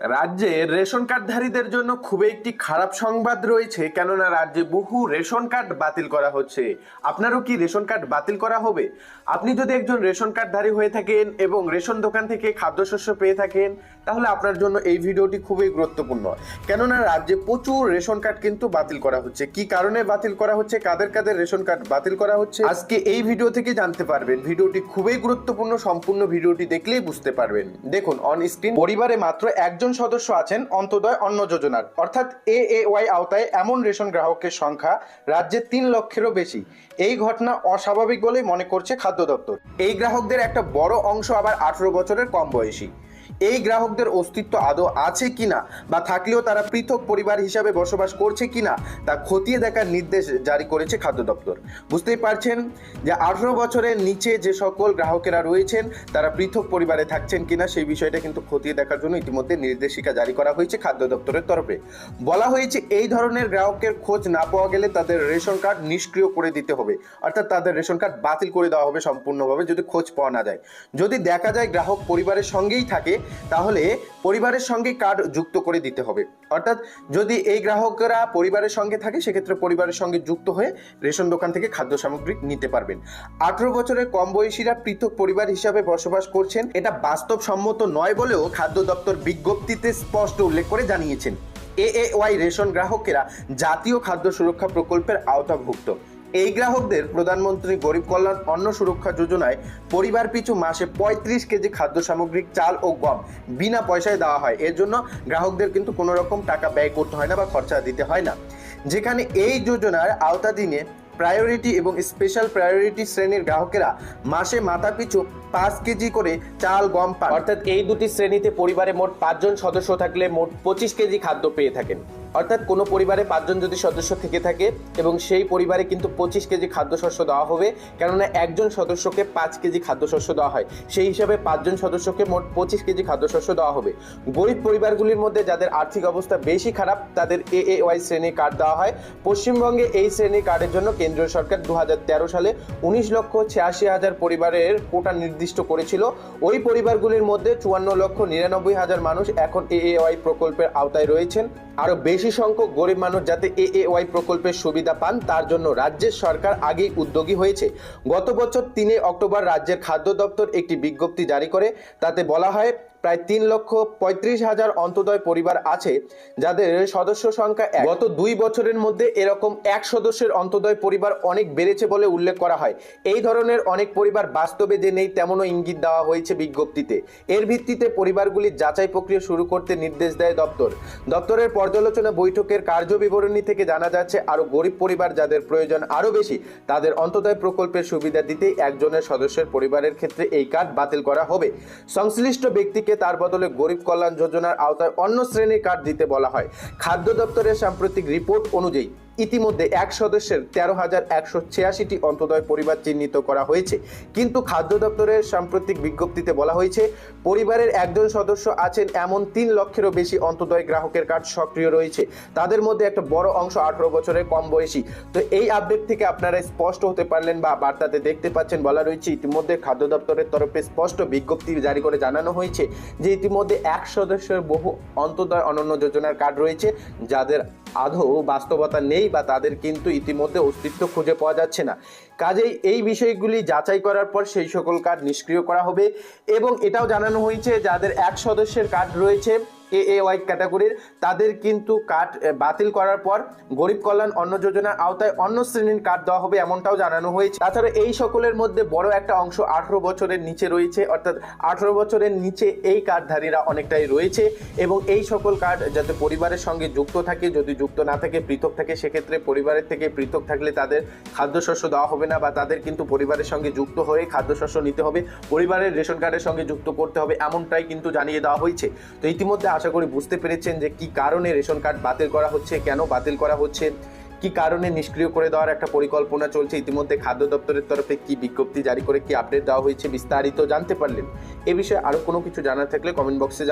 রাজ্যে রেশন কার্ডধারীদের জন্য খুবই একটি খারাপ সংবাদ রয়েছে, কেননা রাজ্যে বহু রেশন কার্ড বাতিল করা হচ্ছে। আপনারও কি রেশন কার্ড বাতিল করা হবে? আপনি যদি একজন রেশন কার্ডধারী হয়ে থাকেন এবং রেশন দোকান থেকে খাদ্যশস্য পেয়ে থাকেন, তাহলে আপনার জন্য এই ভিডিওটি খুবই গুরুত্বপূর্ণ। কেননা রাজ্যে প্রচুর রেশন কার্ড কিন্তু বাতিল করা হচ্ছে। কি কারণে বাতিল করা হচ্ছে? কাদের কাদের রেশন কার্ড বাতিল করা হচ্ছে? আজকে এই ভিডিও থেকে জানতে পারবেন। ভিডিওটি খুবই গুরুত্বপূর্ণ। সম্পূর্ণ ভিডিওটি দেখলেই বুঝতে পারবেন। দেখুন অন স্ক্রিন পরিবারে মাত্র একজন সদস্য আছেন অন্তদয় অন্ন যোজনার। অর্থাৎ এ এ ওয়াই আওতায় এমন রেশন গ্রাহকের সংখ্যা রাজ্যে তিন লক্ষেরও বেশি। এই ঘটনা অস্বাভাবিক বলেই মনে করছে খাদ্য দপ্তর। এই গ্রাহকদের একটা বড় অংশ আবার আঠেরো বছরের কম বয়সী। এই গ্রাহকদের অস্তিত্ব আদৌ আছে কিনা বা থাকলেও তারা পৃথক পরিবার হিসাবে বসবাস করছে কিনা তা খতিয়ে দেখার নির্দেশ জারি করেছে খাদ্য দপ্তর। বুঝতেই পারছেন যে আঠারো বছরের নিচে যে সকল গ্রাহকেরা রয়েছেন, তারা পৃথক পরিবারে থাকছেন কিনা সেই বিষয়টা কিন্তু খতিয়ে দেখার জন্য ইতিমধ্যে নির্দেশিকা জারি করা হয়েছে খাদ্য দপ্তরের তরফে। বলা হয়েছে এই ধরনের গ্রাহকের খোঁজ না পাওয়া গেলে তাদের রেশন কার্ড নিষ্ক্রিয় করে দিতে হবে। অর্থাৎ তাদের রেশন কার্ড বাতিল করে দেওয়া হবে সম্পূর্ণভাবে যদি খোঁজ পাওয়া না যায়। যদি দেখা যায় গ্রাহক পরিবারের সঙ্গেই থাকে তাহলে পরিবারের সঙ্গে কার্ড যুক্ত করে দিতে হবে। অর্থাৎ যদি এই গ্রাহকরা পরিবারের সঙ্গে থাকে, সেক্ষেত্রে পরিবারের সঙ্গে যুক্ত হয়ে রেশন দোকান থেকে খাদ্য সামগ্রী নিতে পারবেন। আঠারো বছরের কম বয়সীরা পৃথক পরিবার হিসাবে বসবাস করছেন। এটা বাস্তবসম্মত নয় বলেও খাদ্য দপ্তর বিজ্ঞপ্তিতে স্পষ্ট উল্লেখ করে জানিয়েছেন। এ ওয়াই রেশন গ্রাহকেরা জাতীয় খাদ্য সুরক্ষা প্রকল্পের আওতাভুক্ত। এই গ্রাহকদের প্রধানমন্ত্রী গরিব কল্যাণ অন্ন সুরক্ষা যোজনায় পরিবার পিছু মাসে পঁয়ত্রিশ কেজি খাদ্য সামগ্রিক চাল ও গম বিনা পয়সায় দেওয়া হয়। এর জন্য গ্রাহকদের কিন্তু কোনো রকম টাকা ব্যয় করতে হয় না বা খরচা দিতে হয় না। যেখানে এই যোজনার আওতাধীনে প্রায়োরিটি এবং স্পেশাল প্রায়োরিটি শ্রেণির গ্রাহকেরা মাসে মাথা পিছু পাঁচ কেজি করে চাল, গম পান। অর্থাৎ এই দুটি শ্রেণীতে পরিবারে মোট পাঁচজন সদস্য থাকলে মোট পঁচিশ কেজি খাদ্য পেয়ে থাকেন। অর্থাৎ কোনো পরিবারে পাঁচজন যদি সদস্য থেকে থাকে এবং সেই পরিবারে কিন্তু পঁচিশ কেজি খাদ্যশস্য দেওয়া হবে, কেননা একজন সদস্যকে পাঁচ কেজি খাদ্যশস্য দেওয়া হয়। সেই হিসাবে পাঁচজন সদস্যকে মোট পঁচিশ কেজি খাদ্যশস্য দেওয়া হবে। গরিব পরিবারগুলির মধ্যে যাদের আর্থিক অবস্থা বেশি খারাপ, তাদের এ এ ওয়াই শ্রেণির কার্ড দেওয়া হয়। পশ্চিমবঙ্গে এই শ্রেণির কার্ডের জন্য কেন্দ্রীয় সরকার দু হাজার তেরো সালে উনিশ লক্ষ ছিয়াশি হাজার পরিবারের কোটা নির্দিষ্ট করেছিল। ওই পরিবারগুলির মধ্যে চুয়ান্ন লক্ষ নিরানব্বই হাজার মানুষ এখন এ এ ওয়াই প্রকল্পের আওতায় রয়েছেন। আরও বেশি সংখ্যক গরিব মানুষ যাতে এ এ ওয়াই প্রকল্পের সুবিধা পান, তার জন্য রাজ্যের সরকার আগেই উদ্যোগী হয়েছে। গত বছর তিনে অক্টোবর রাজ্যের খাদ্য দপ্তর একটি বিজ্ঞপ্তি জারি করে, তাতে বলা হয় প্রায় তিন লক্ষ পঁয়ত্রিশ হাজার অন্তদয় পরিবার আছে, যাদের সদস্য সংখ্যা। গত দুই বছরের মধ্যে এরকম এক সদস্যের অন্তদয় পরিবার অনেক বেড়েছে বলে উল্লেখ করা হয়। এই ধরনের অনেক পরিবার বাস্তবে যে নেই তেমনও ইঙ্গিত দেওয়া হয়েছে বিজ্ঞপ্তিতে। এর ভিত্তিতে পরিবারগুলির যাচাই প্রক্রিয়া শুরু করতে নির্দেশ দেয় দপ্তর। দপ্তরের পর্যালোচনা বৈঠকের কার্যবিবরণী থেকে জানা যাচ্ছে, আরও গরিব পরিবার যাদের প্রয়োজন আরও বেশি, তাদের অন্তদয় প্রকল্পের সুবিধা দিতেই একজনের সদস্যের পরিবারের ক্ষেত্রে এই কার্ড বাতিল করা হবে। সংশ্লিষ্ট ব্যক্তিকে তার বদলে গরিব কল্যাণ যোজনার আওতায় অন্য শ্রেণির কার্ড দিতে বলা হয়। খাদ্য দপ্তরের সাম্প্রতিক রিপোর্ট অনুযায়ী ইতিমধ্যে এক সদস্যের তেরো হাজার একশো ছিয়াশিটি অন্তদয় পরিবার চিহ্নিত করা হয়েছে। কিন্তু খাদ্য দপ্তরের সাম্প্রতিক বিজ্ঞপ্তিতে বলা হয়েছে, পরিবারের একজন সদস্য আছেন এমন তিন লক্ষেরও বেশি অন্তদয় গ্রাহকের কার্ড সক্রিয় রয়েছে। তাদের মধ্যে একটা বড় অংশ আঠারো বছরের কম বয়সী। তো এই আপডেট থেকে আপনারা স্পষ্ট হতে পারলেন বা বার্তাতে দেখতে পাচ্ছেন বলা রয়েছে, ইতিমধ্যে খাদ্য দপ্তরের তরফে স্পষ্ট বিজ্ঞপ্তি জারি করে জানানো হয়েছে যে ইতিমধ্যে এক সদস্যের বহু অন্তদয় অনন্য যোজনার কার্ড রয়েছে, যাদের আদৌ বাস্তবতা নেই বা তাদের কিন্তু ইতিমধ্যে অস্তিত্ব খুঁজে পাওয়া যাচ্ছে না। কাজেই এই বিষয়গুলি যাচাই করার পর সেই সকল কার্ড নিষ্ক্রিয় করা হবে এবং এটাও জানানো হয়েছে যাদের এক সদস্যের কার্ড রয়েছে এ এ ওয়াই ক্যাটাগরির তাদের কিন্তু কার্ড বাতিল করার পর গরিব কল্যাণ অন্ন যোজনার আওতায় অন্য শ্রেণির কার্ড দেওয়া হবে এমনটাও জানানো হয়েছে। তাছাড়া এই সকলের মধ্যে বড় একটা অংশ আঠারো বছরের নিচে রয়েছে, অর্থাৎ আঠারো বছরের নিচে এই কার্ডধারীরা অনেকটাই রয়েছে এবং এই সকল কার্ড যাতে পরিবারের সঙ্গে যুক্ত থাকে, যদি যুক্ত না থাকে, পৃথক থাকে, সেক্ষেত্রে পরিবারের থেকে পৃথক থাকলে তাদের খাদ্যশস্য দেওয়া হবে না বা তাদের কিন্তু পরিবারের সঙ্গে যুক্ত হয়ে খাদ্যশস্য নিতে হবে, পরিবারের রেশন কার্ডের সঙ্গে যুক্ত করতে হবে, এমনটাই কিন্তু জানিয়ে দেওয়া হয়েছে। তো ইতিমধ্যে আশা করি বুঝতে পেরেছেন যে কি কারণে রেশন কার্ড বাতিল করা হচ্ছে, কেন বাতিল করা হচ্ছে, কি কারণে নিষ্ক্রিয় করে দেওয়ার একটা পরিকল্পনা চলছে, ইতিমধ্যে খাদ্য দপ্তরের তরফে কি বিজ্ঞপ্তি জারি করে কি আপডেট দেওয়া হয়েছে বিস্তারিত জানতে পারলেন। এ বিষয়ে আরও কোনো কিছু জানার থাকলে কমেন্ট বক্সে